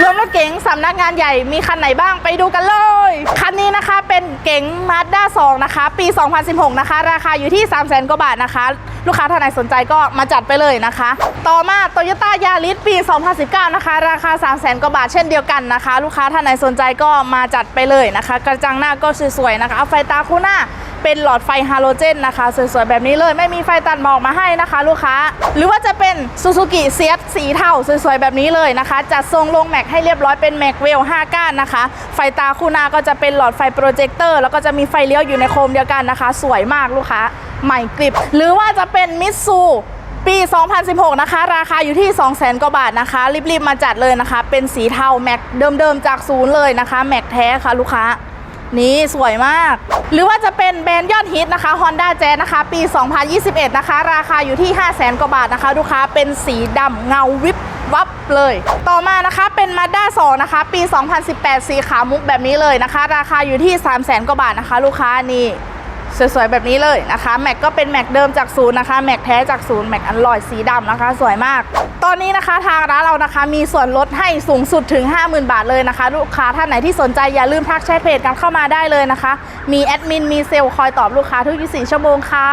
รวมรถเก๋งสำนักงานใหญ่มีคันไหนบ้างไปดูกันเลย คันนี้นะคะเป็นเก๋ง Mazda 2 นะคะ ปี 2016 นะคะ ราคาอยู่ที่ 3 0 0 0 0 0กว่าบาทนะคะ ลูกค้าท่านไหนสนใจก็มาจัดไปเลยนะคะ ต่อมา Toyota Yaris ปี 2019 นะคะ ราคา 3 0 0 0 0 0กว่าบาทเช่นเดียวกันนะคะ ลูกค้าท่านไหนสนใจก็มาจัดไปเลยนะคะ กระจังหน้าก็สวยๆนะคะไฟตาคู่หน้า เป็นหลอดไฟฮาโลเจนนะคะสวยๆแบบนี้เลยไม่มีไฟตัดหมอกมาให้นะคะ ลูกค้า หรือว่าจะเป็นซูซูกิเซียสสีเทาสวยๆแบบนี้เลยนะคะจัดทรงลงแม็กให้เรียบร้อยเป็นแม็กเวล5ก้านนะคะ ไฟตาคู่หน้าก็จะเป็นหลอดไฟโปรเจคเตอร์แล้วก็จะมีไฟเลี้ยวอยู่ในโคมเดียวกันนะคะ สวยมากลูกค้าใหม่กริบ หรือว่าจะเป็นมิตซูปี 2016 นะคะ ราคาอยู่ที่ 200,000 กว่าบาทนะคะ รีบ ๆ มาจัดเลยนะคะ เป็นสีเทาแม็กเดิม ๆ จากศูนย์เลยนะคะ แม็กแท้ค่ะลูกค้า นี่สวยมาก หรือว่าจะเป็นแบรนด์ยอดฮิตนะคะ Honda Jazz นะคะ ปี 2021 นะคะ ราคาอยู่ที่ 500,000 กว่าบาทนะคะลูกค้าเป็นสีดำเงาวิบวับเลย ต่อมานะคะเป็น Mazda 2 นะคะ ปี 2018 สีขาวมุกแบบนี้เลยนะคะ ราคาอยู่ที่ 300,000 กว่าบาทนะคะ ลูกค้านี่ สวยๆ แบบนี้เลยนะคะแม็กก็เป็นแม็กเดิมจากศูนย์นะคะแม็กแท้จากศูนย์แม็กอันลอยสีดำนะคะ สวยมาก ตอนนี้นะคะทางร้านเรานะคะ มีส่วนลดให้สูงสุดถึง 50,000 บาทเลยนะคะ ลูกค้าท่านไหนที่สนใจอย่าลืมทักแชทเพจกันเข้ามาได้เลยนะคะ มีแอดมินมีเซลล์คอยตอบลูกค้าทุก 24 ชั่วโมงค่ะ